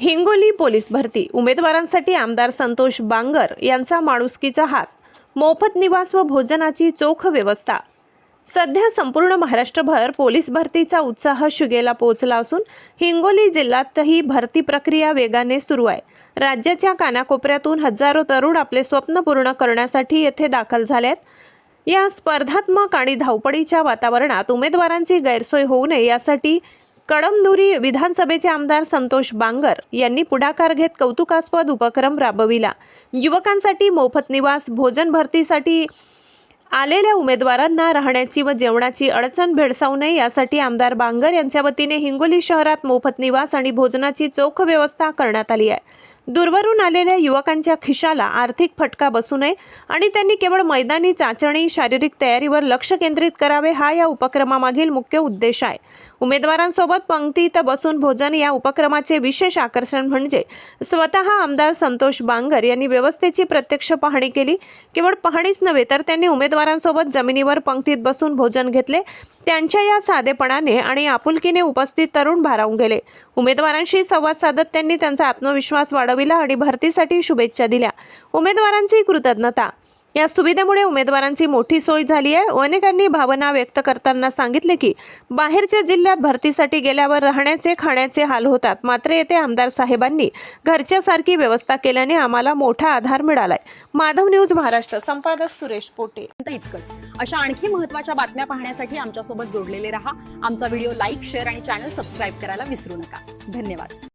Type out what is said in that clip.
Hingoli police भरती. उमेदवारांसाठी आमदार संतोष बांगर यांचा माणुसकीचा हात. मोफत निवास व भोजनाची चोख व्यवस्था. सध्या संपूर्ण महाराष्ट्रभर पोलीस भरतीचा उत्साह शिगेला पोहोचला असून हिंगोली जिल्ह्यातही भरती प्रक्रिया वेगाने सुरू आहे. राज्याच्या कानाकोपऱ्यातून हजारो तरुण आपले स्वप्न पूर्ण करण्यासाठी येथे दाखल झालेत. या स्पर्धात्मक आणि धावपळीच्या वातावरणात उमेदवारांची गैरसोय होऊ नये यासाठी कळमनुरी विधानसभेचे आमदार संतोष बांगर यांनी पुढाकार घेत कौतुकास्पद उपक्रम राबविला. युवकांसाठी मोफत निवास भोजन भरतीसाठी आलेल्या उमेदवारांना राहण्याची व जेवणाची अडचण भेडसावू नये यासाठी आमदार बांगर यांच्या वतीने हिंगोली शहरात मोफत निवास आणि भोजनाची चोख व्यवस्था करण्यात आली आहे. दूरवरून आलेल्या युवकांच्या खिशाला आर्थिक फटका बसू नये आणि त्यांनी केवळ मैदानी चाचणी शारीरिक तयारीवर लक्ष केंद्रित करावे हा या उपक्रमामागील मुख्य उद्देश आहे. उमेदवारांसोबत पंक्तीत बसून भोजन या उपक्रमाचे विशेष आकर्षण म्हणजे स्वतः आमदार संतोष बांगर यांनी व्यवस्थेची प्रत्यक्ष पाहणी केली. केवळ पाहणीच नव्हे तर त्यांनी उमेदवारांसोबत जमिनीवर पंक्तीत बसून भोजन घेतले. त्यांच्या या साधेपणाने आणि आपुलकीने उपस्थित तरुण भारावून गेले. उमेदवारांशी संवाद साधत त्यांनी त्यांचा आत्मविश्वास वाढविला आणि भरतीसाठी शुभेच्छा दिल्या. उमेदवारांची कृतज्ञता. या सुविधेमुळे उमेदवारांची मोठी सोय झाली आहे. अनेकांनी भावना व्यक्त करताना सांगितले की बाहेरच्या जिल्ह्यात भरतीसाठी गेल्यावर राहण्याचे खाण्याचे हाल होतात. मात्र येथे आमदार साहेबांनी घरच्यासारखी व्यवस्था केल्याने आम्हाला मोठा आधार मिळालाय. माधव न्यूज महाराष्ट्र संपादक सुरेश पोटे. इतकंच. अशा आणखी महत्त्वाच्या बातम्या पाहण्यासाठी आमच्यासोबत जोडलेले रहा. आमचा व्हिडिओ लाईक शेअर आणि चॅनल सबस्क्राईब करायला विसरू नका. धन्यवाद.